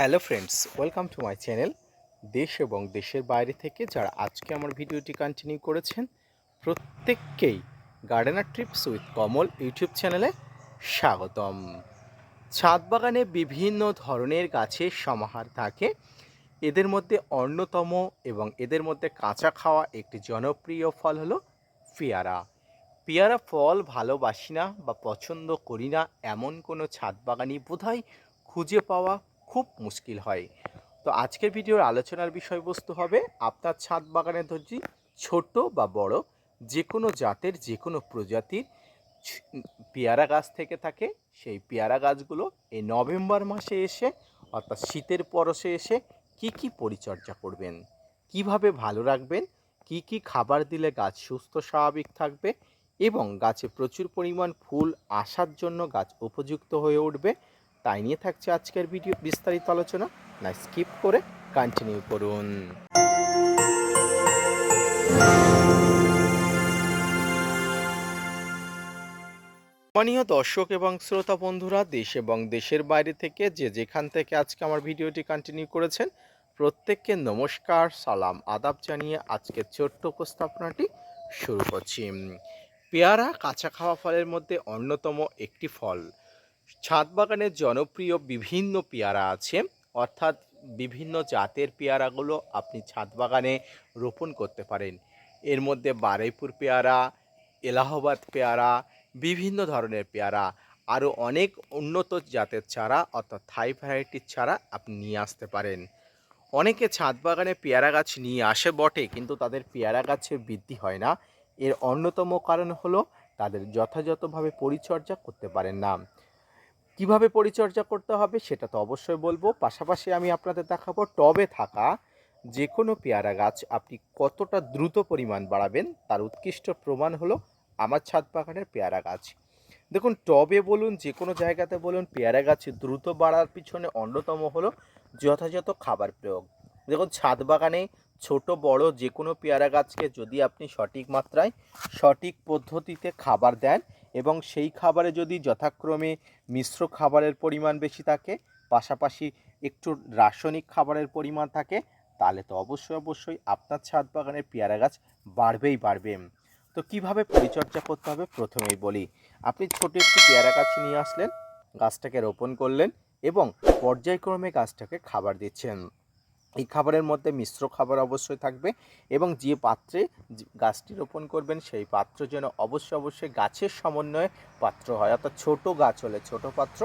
Hello friends, welcome to my channel দেশ এবং দেশের বাইরে থেকে যারা আজকে আমার ভিডিওটি কন্টিনিউ করেছেন, প্রত্যেককেই gardener trips with Kamal YouTube চ্যানেলে স্বাগতম। ছাদ বাগানে বিভিন্ন ধরনের গাছের সমাহার থাকে। এদের মধ্যে অন্যতম এবং এদের মধ্যে কাঁচা খাওয়া একটি জনপ্রিয় ফল হলো পেয়ারা। পেয়ারা ফল ভালোবাসি না বা পছন্দ করি না এমন কোনো ছাদ বাগানই বোধহয় খুঁজে পাওয়া খুব মুশকিল হয়। তো আজকের ভিডিওর আলোচনার বিষয়বস্তু হবে আপনার ছাদ বাগানে ধরছি ছোট বা বড় যে কোনো জাতের যে কোনো প্রজাতির পেয়ারা গাছ থেকে থাকে। সেই পেয়ারা গাছগুলো এই নভেম্বর মাসে এসে, অর্থাৎ শীতের পরশে এসে কি কি পরিচর্যা করবেন? কীভাবে ভালো রাখবেন? কি কি খাবার দিলে গাছ সুস্থ, স্বাভাবিক থাকবে? এবং গাছে প্রচুর পরিমাণ ফুল আসার জন্য গাছ উপযুক্ত হয়ে উঠবে? তাই নিয়ে থাকছে আজকের ভিডিও। বিস্তারিত আলোচনা না স্কিপ করে কন্টিনিউ করুন। মানীয় দর্শক এবং শ্রোতা বন্ধুরা, দেশ এবং দেশের বাইরে থেকে যে যেখান থেকে আজকে আমার ভিডিওটি কন্টিনিউ করেছেন, প্রত্যেককে নমস্কার, সালাম, আদাব জানিয়ে আজকের ছোট্ট উপস্থাপনাটি শুরু করছি। পেয়ারা, কাঁচা খাওয়া ফলের মধ্যে অন্যতম একটি ফল। ছাদ বাগানের জনপ্রিয় বিভিন্ন পেয়ারা আছে, অর্থাৎ বিভিন্ন জাতের পেয়ারাগুলো আপনি ছাদ বাগানে রোপণ করতে পারেন। এর মধ্যে বারুইপুর পেয়ারা, এলাহাবাদ পেয়ারা, বিভিন্ন ধরনের পেয়ারা, আরও অনেক উন্নত জাতের চারা, অর্থাৎ থাই ভ্যারাইটির চারা আপনি নিয়ে আসতে পারেন। অনেকে ছাদ বাগানে পেয়ারা গাছ নিয়ে আসে বটে, কিন্তু তাদের পেয়ারা গাছের বৃদ্ধি হয় না। এর অন্যতম কারণ হলো তাদের যথাযথভাবে পরিচর্যা করতে পারেন না। কীভাবে পরিচর্যা করতে হবে সেটা তো অবশ্যই বলব। পাশাপাশি আমি আপনাদের দেখাবো টবে থাকা যে কোনো পেয়ারা গাছ আপনি কতটা দ্রুত পরিমাণ বাড়াবেন তার উৎকৃষ্ট প্রমাণ হলো আমার ছাদ বাগানের পেয়ারা গাছ। দেখুন, টবে বলুন যে কোনো জায়গাতে বলুন, পেয়ারা গাছ দ্রুত বাড়ার পিছনে অন্যতম হলো যথাযথ খাবার প্রয়োগ। দেখুন, ছাদ বাগানে ছোট, বড় যে কোনো পেয়ারা গাছকে যদি আপনি সঠিক মাত্রায় সঠিক পদ্ধতিতে খাবার দেন এবং সেই খাবারে যদি যথাক্রমে মিশ্র খাবারের পরিমাণ বেশি থাকে, পাশাপাশি একটু রাসায়নিক খাবারের পরিমাণ থাকে, তাহলে তো অবশ্যই অবশ্যই আপনার ছাদ বাগানের পেয়ারা গাছ বাড়বেই বাড়বে। তো কীভাবে পরিচর্যা করতে হবে? প্রথমেই বলি, আপনি ছোট একটি পেয়ারা গাছ নিয়ে আসলেন, গাছটাকে রোপণ করলেন এবং পর্যায়ক্রমে গাছটাকে খাবার দিচ্ছেন। এই খাবারের মধ্যে মিশ্র খাবার অবশ্যই থাকবে এবং যে পাত্রে গাছটি রোপণ করবেন সেই পাত্র যেন অবশ্যই অবশ্যই গাছের সমন্বয়ে পাত্র হয়। অর্থাৎ ছোট গাছ হলে ছোট পাত্র,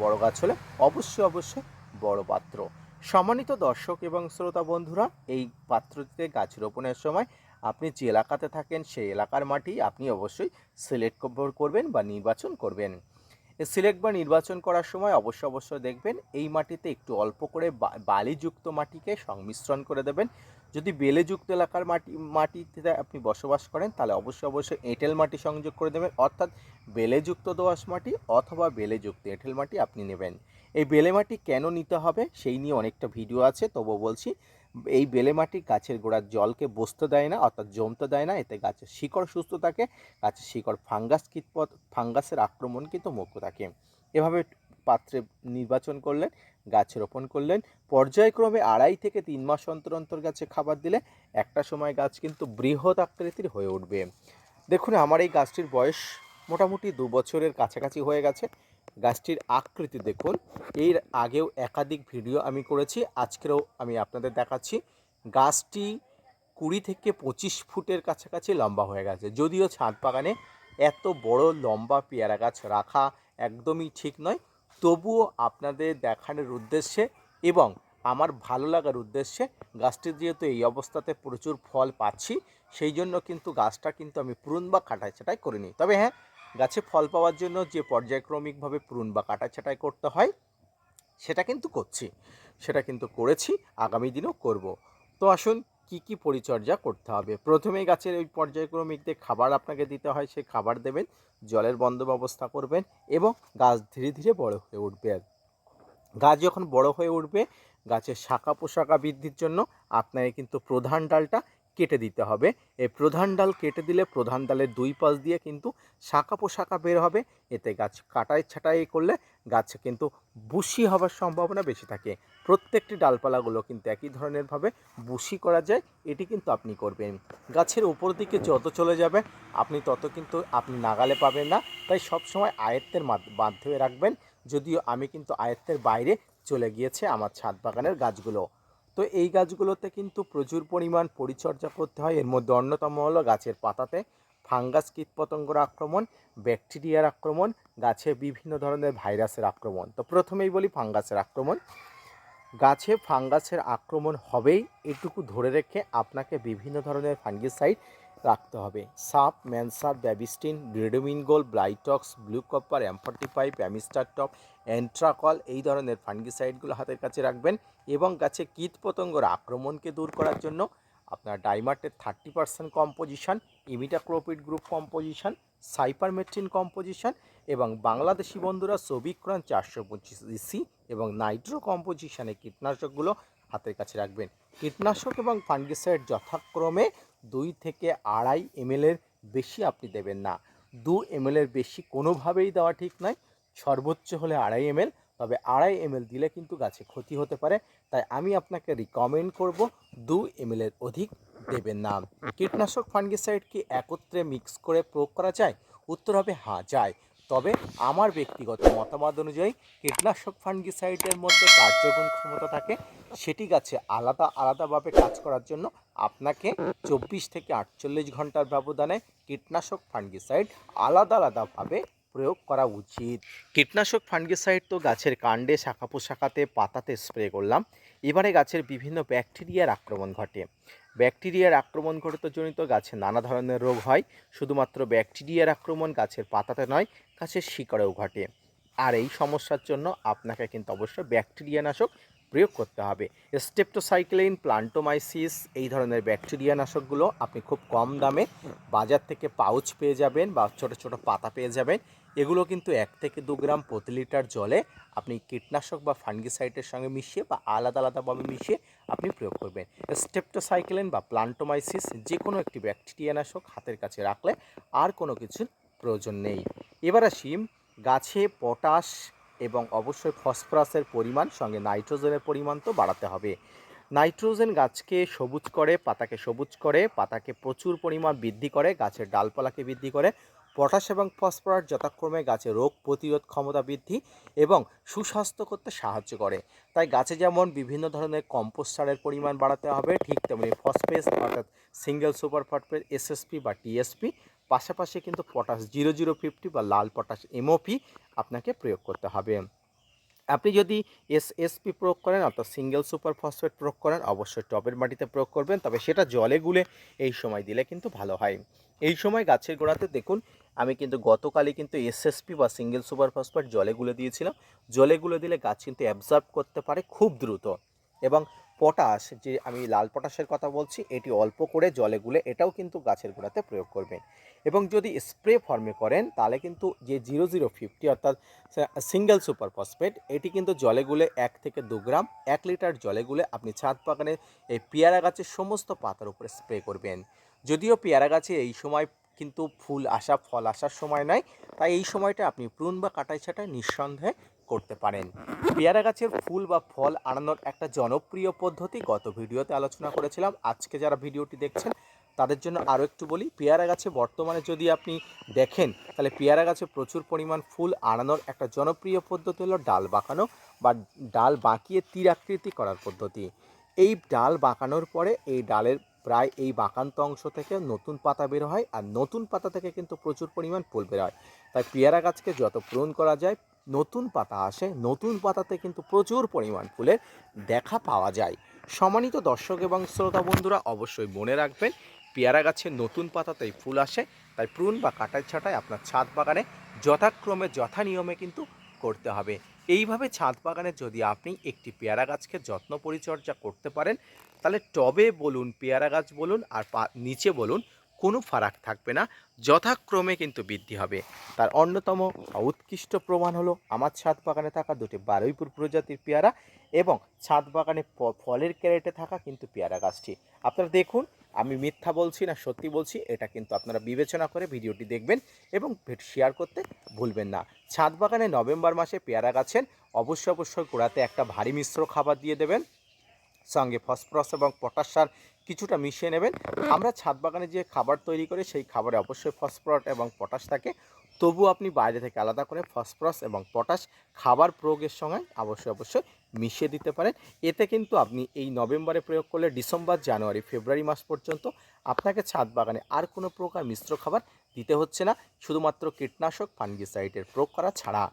বড় গাছ হলে অবশ্যই অবশ্যই বড় পাত্র। সম্মানিত দর্শক এবং শ্রোতা বন্ধুরা, এই পাত্রটিতে গাছ রোপণের সময় আপনি যে এলাকাতে থাকেন সেই এলাকার মাটি আপনি অবশ্যই সিলেক্ট করবেন বা নির্বাচন করবেন। সিলেক্ট বা নির্বাচন করার সময় অবশ্যই অবশ্যই দেখবেন এই মাটিতে একটু অল্প করে বালিযুক্ত মাটিকে সংমিশ্রণ করে দেবেন। যদি বেলেযুক্ত এলাকার মাটি, মাটিতে আপনি বসবাস করেন, তাহলে অবশ্যই অবশ্যই এঁটেল মাটি সংযোগ করে দেবেন। অর্থাৎ বেলেযুক্ত দোআঁশ মাটি অথবা বেলেযুক্ত এঁটেল মাটি আপনি নেবেন। এই বেলে মাটি কেন নিতে হবে, সেই নিয়ে অনেকটা ভিডিও আছে তবু বলছি এই বেলে মাটি গাছের গোড়ার জলকে বসতে দেয় না, অর্থাৎ জমতে দেয় না, এতে গাছের শিকড় সুস্থ থাকে, গাছের শিকড় ফাঙ্গাস কীটপথ ফাঙ্গাসের আক্রমণ কিন্তু মুক্ত থাকে। এভাবে পাত্রে নির্বাচন করলেন, গাছ রোপণ করলেন, পর্যায়ক্রমে আড়াই থেকে তিন মাস অন্তর অন্তর গাছে খাবার দিলে একটা সময় গাছ কিন্তু বৃহৎ আকৃতির হয়ে উঠবে। দেখুন, আমার এই গাছটির বয়স মোটামুটি দু বছরের কাছাকাছি হয়ে গেছে। গাছটির আকৃতি দেখুন। এর আগেও একাধিক ভিডিও আমি করেছি, আজকেরও আমি আপনাদের দেখাচ্ছি। গাছটি কুড়ি থেকে পঁচিশ ফুটের কাছাকাছি লম্বা হয়ে গেছে, যদিও ছাদ বাগানে এত বড় লম্বা পেয়ারা গাছ রাখা একদমই ঠিক নয়। তবুও আপনাদের দেখানোর উদ্দেশ্যে এবং আমার ভালো লাগার উদ্দেশ্যে গাছটির যেহেতু এই অবস্থাতে প্রচুর ফল পাচ্ছি, সেই জন্য কিন্তু গাছটা কিন্তু আমি প্রুন বা কাটাই ছাটাই করিনি। তবে হ্যাঁ গাছে ফল পাওয়ার জন্য যে পর্যায়ক্রমিকভাবে প্রুন বা কাটা ছাটাই করতে হয়, সেটা কিন্তু করছি। সেটা কিন্তু করেছি, আগামী দিনেও করব। তো আসুন, কি কি পরিচর্যা করতে হবে? প্রথমে গাছের ওই পর্যায়ক্রমিক যে খাবার আপনাকে দিতে হয়, সেই খাবার দেবেন, জলের বন্ধ ব্যবস্থা করবেন এবং গাছ ধীরে ধীরে বড় হয়ে উঠবে। গাছ যখন বড় হয়ে উঠবে, গাছের শাখা পোশাকা বৃদ্ধির জন্য আপনাকে কিন্তু প্রধান ডালটা কেটে দিতে হবে। এই প্রধান ডাল কেটে দিলে প্রধান ডালের দুই পাশ দিয়ে কিন্তু শাখা পোশাখা বের হবে। এতে গাছ কাটাই ছাটাই করলে গাছে কিন্তু বুশি হওয়ার সম্ভাবনা বেশি থাকে। প্রত্যেকটি ডালপালাগুলো কিন্তু একই ধরনেরভাবে বুশি করা যায়, এটি কিন্তু আপনি করবেন। গাছের উপর দিকে যত চলে যাবে, আপনি তত কিন্তু আপনি নাগালে পাবেন না। তাই সবসময় আয়ত্তের মাধ্য- মাধ্যমে রাখবেন। যদিও আমি কিন্তু আয়ত্তের বাইরে চলে গিয়েছে আমার ছাদ বাগানের গাছগুলো। তো এই গাছগুলোতে কিন্তু প্রচুর পরিমাণ পরিচর্যা করতে হয়। এর মধ্যে অন্যতম হলো গাছের পাতাতে ফাঙ্গাস কীটপতঙ্গর আক্রমণ, ব্যাকটেরিয়ার আক্রমণ, গাছে বিভিন্ন ধরনের ভাইরাসের আক্রমণ। তো প্রথমেই বলি ফাঙ্গাসের আক্রমণ। গাছে ফাঙ্গাসের আক্রমণ হবেই, এটুকু ধরে রেখে আপনাকে বিভিন্ন ধরনের ফাঙ্গিসাইড রাখতে হবে। সাপ, ম্যানসার, Bavistin গ্রেডোমিনগোল Blitox, blue copper M forty five Amistar top Antracol এই ধরনের ফাঙ্গিসাইডগুলো হাতের কাছে রাখবেন এবং গাছে কীটপতঙ্গর আক্রমণকে দূর করার জন্য আপনার ডাইমার্টের thirty percent composition, imidacloprid group composition, cypermethrin composition এবং বাংলাদেশি বন্ধুরা সবিক্রন চারশো পঁচিশ ইসি এবং নাইট্রো কম্পোজিশনের কীটনাশকগুলো হাতের কাছে রাখবেন। কীটনাশক এবং ফাঙ্গিসাইড যথাক্রমে দুই থেকে আড়াই এমএলের বেশি আপনি দেবেন না। দু এমএলের বেশি কোনোভাবেই দেওয়া ঠিক নয়। সর্বোচ্চ হলে আড়াই এমএল, তবে আড়াই এমএল দিলে কিন্তু গাছে ক্ষতি হতে পারে। তাই আমি আপনাকে রিকমেন্ড করব দু এমএলের অধিক দেবেন না। কীটনাশক ফাঙ্গিসাইড কি একত্রে মিক্স করে প্রয়োগ করা যায়? উত্তর হবে হ্যাঁ যায়। তবে আমার ব্যক্তিগত মতামত অনুযায়ী কীটনাশক ফাঙ্গিসাইডের মধ্যে কার্যগুণ ক্ষমতা থাকে, সেটি গাছে আলাদা আলাদাভাবে কাজ করার জন্য আপনাকে চব্বিশ থেকে আটচল্লিশ ঘণ্টার ব্যবধানে কীটনাশক ফাঙ্গিসাইড আলাদা আলাদাভাবে প্রয়োগ করা উচিত। কীটনাশক ফাঙ্গিসাইড তো গাছের কাণ্ডে শাখা পোশাখাতে পাতাতে স্প্রে করলাম। এবারে গাছের বিভিন্ন ব্যাকটেরিয়ার আক্রমণ ঘটে। ব্যাকটেরিয়ার আক্রমণ ঘটিত জনিত গাছে নানা ধরনের রোগ হয়। শুধুমাত্র ব্যাকটেরিয়ার আক্রমণ গাছের পাতাতে নয়, গাছের শিকড়েও ঘটে। আর এই সমস্যার জন্য আপনাকে কিন্তু অবশ্যই ব্যাকটেরিয়া নাশক প্রয়োগ করতে হবে। স্টেপটোসাইক্লিন প্লান্টোমাইসিস এই ধরনের ব্যাকটেরিয়া নাশকগুলো আপনি খুব কম দামে বাজার থেকে পাউচ পেয়ে যাবেন বা ছোট ছোট পাতা পেয়ে যাবেন। এগুলো কিন্তু এক থেকে দু গ্রাম প্রতি লিটার জলে আপনি কীটনাশক বা ফাঙ্গিসাইডের সঙ্গে মিশিয়ে বা আলাদা আলাদাভাবে মিশিয়ে আপনি প্রয়োগ করবেন। স্টেপটোসাইক্লিন বা প্লান্টোমাইসিস যে কোনো একটি ব্যাকটেরিয়া নাশক হাতের কাছে রাখলে আর কোনো কিছুর প্রয়োজন নেই। এবার আসি গাছে পটাশ এবং অবশ্যই ফসফরাসের পরিমাণ, সঙ্গে নাইট্রোজেনের পরিমাণ তো বাড়াতে হবে। নাইট্রোজেন গাছকে সবুজ করে, পাতাকে সবুজ করে, পাতাকে প্রচুর পরিমাণ বৃদ্ধি করে, গাছের ডালপালাকে বৃদ্ধি করে পটাশ এবং ফসফরাস যথাক্রমে গাছে রোগ প্রতিরোধ ক্ষমতা বৃদ্ধি এবং সুস্বাস্থ্য করতে সাহায্য করে। তাই গাছে যেমন বিভিন্ন ধরনের কম্পোস্ট সারের পরিমাণ বাড়াতে হবে, ঠিক তেমনি ফসফেস অর্থাৎ সিঙ্গেল সুপার ফসফেট এসএসপি বা টিএসপি পাশাপাশি কিন্তু পটাশ জিরো জিরো ফিফটি বা লাল পটাশ এমওপি আপনাকে প্রয়োগ করতে হবে। আপনি যদি এসএসপি প্রয়োগ করেন অর্থাৎ সিঙ্গেল সুপার ফসফেট প্রয়োগ করেন, অবশ্যই টবের মাটিতে প্রয়োগ করবেন। তবে সেটা জলে গুলে এই সময় দিলে কিন্তু ভালো হয়। এই সময় গাছের গোড়াতে দেখুন, আমি কিন্তু গতকালই কিন্তু এসএসপি বা সিঙ্গেল সুপার ফসফেট জলে গুলে দিয়েছিলাম। জলে গুলে দিলে গাছ কিন্তু অ্যাবজর্ব করতে পারে খুব দ্রুত। এবং পটাশ, যে আমি লাল পটাশের কথা বলছি, এটি অল্প করে জলে গুলে এটাও কিন্তু গাছের গোড়াতে প্রয়োগ করবেন। এবং যদি স্প্রে ফর্মে করেন, তাহলে কিন্তু যে জিরো জিরো ফিফটি অর্থাৎ সিঙ্গেল সুপার ফসফেট, এটি কিন্তু জলে গুলে এক থেকে দু গ্রাম, এক লিটার জলে গুলে আপনি ছাদ বাগানে এই পেয়ারা গাছের সমস্ত পাতার উপরে স্প্রে করবেন। যদিও পেয়ারা গাছে এই সময় কিন্তু ফুল আসা, ফল আসার সময় নয় তাই এই সময়টা আপনি প্রুন বা কাটাই ছাটাই নিঃসন্দেহে করতে পারেন। পেয়ারা গাছের ফুল বা ফল আনানোর একটা জনপ্রিয় পদ্ধতি গত ভিডিওতে আলোচনা করেছিলাম। আজকে যারা ভিডিওটি দেখছেন, তাদের জন্য আরও একটু বলি, পেয়ারা গাছে বর্তমানে যদি আপনি দেখেন, তাহলে পেয়ারা গাছে প্রচুর পরিমাণ ফুল আনানোর একটা জনপ্রিয় পদ্ধতি হলো ডাল বাঁকানো বা ডাল বাঁকিয়ে তীর আকৃতি করার পদ্ধতি। এই ডাল বাঁকানোর পরে এই ডালের প্রায় এই বাঁকান্ত অংশ থেকে নতুন পাতা বের হয় আর নতুন পাতা থেকে কিন্তু প্রচুর পরিমাণ ফুল বের হয়। তাই পেয়ারা গাছকে যত পূরণ করা যায় নতুন পাতা আসে, নতুন পাতাতে কিন্তু প্রচুর পরিমাণ ফুলের দেখা পাওয়া যায়। সম্মানিত দর্শক এবং শ্রোতা বন্ধুরা, অবশ্যই মনে রাখবেন, পেয়ারা গাছের নতুন পাতাতেই ফুল আসে, তাই প্রুন বা কাটাই ছাটাই আপনার ছাদ বাগানে যথাক্রমে, যথা নিয়মে কিন্তু করতে হবে। এইভাবে ছাদ বাগানে যদি আপনি একটি পেয়ারা গাছকে যত্ন পরিচর্যা করতে পারেন, তাহলে টবে বলুন, পেয়ারা গাছ বলুন, আর নিচে বলুন কোনো ফারাক থাকবে না, যথাক্রমে কিন্তু বৃদ্ধি হবে। তার অন্যতম উৎকৃষ্ট প্রমাণ হলো আমার ছাদ বাগানে থাকা দুটি বারুইপুর প্রজাতির পেয়ারা এবং ছাদ বাগানে ফলের ক্যারেটে থাকা কিন্তু পেয়ারা গাছটি। আপনারা দেখুন, আমি মিথ্যা বলছি না, সত্যি বলছি, এটা কিন্তু আপনারা বিবেচনা করে ভিডিওটি দেখবেন এবং শেয়ার করতে ভুলবেন না। ছাদ বাগানে নভেম্বর মাসে পেয়ারা গাছের অবশ্যই অবশ্যই গোড়াতে একটা ভারী মিশ্র খাবার দিয়ে দেবেন। সঙ্গে ফসফরাস এবং পটাশ সার কিছুটা মিশিয়ে নেবেন। আমরা ছাদ বাগানে যে খাবার তৈরি করি, সেই খাবারে অবশ্যই ফসফরাস এবং পটাশ থাকে। তবু আপনি বাইরে থেকে আলাদা করে ফসফরাস এবং পটাশ খাবার প্রয়োগের সঙ্গে অবশ্যই অবশ্যই মিশিয়ে দিতে পারেন। এতে কিন্তু আপনি এই নভেম্বরে প্রয়োগ করলে ডিসেম্বর, জানুয়ারি, ফেব্রুয়ারি মাস পর্যন্ত আপনাকে ছাদ বাগানে আর কোনো প্রকার মিশ্র খাবার দিতে হচ্ছে না। শুধুমাত্র কীটনাশক, ফাঙ্গিসাইডের প্রয়োগ করা ছাড়া।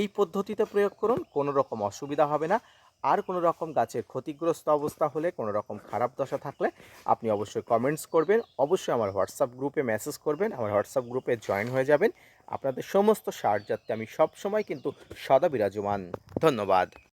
এই পদ্ধতিতে প্রয়োগ করুন, কোনো রকম অসুবিধা হবে না। আর কোনো রকম গাছের ক্ষতিগ্রস্ত অবস্থা হলে, কোনো রকম খারাপ দশা থাকলে আপনি অবশ্যই কমেন্টস করবেন। অবশ্যই আমার হোয়াটসঅ্যাপ গ্রুপে মেসেজ করবেন। আমার হোয়াটসঅ্যাপ গ্রুপে জয়েন হয়ে যাবেন। আপনাদের সমস্ত সাহায্যার্থে আমি সবসময় কিন্তু সদা বিরাজমান। ধন্যবাদ।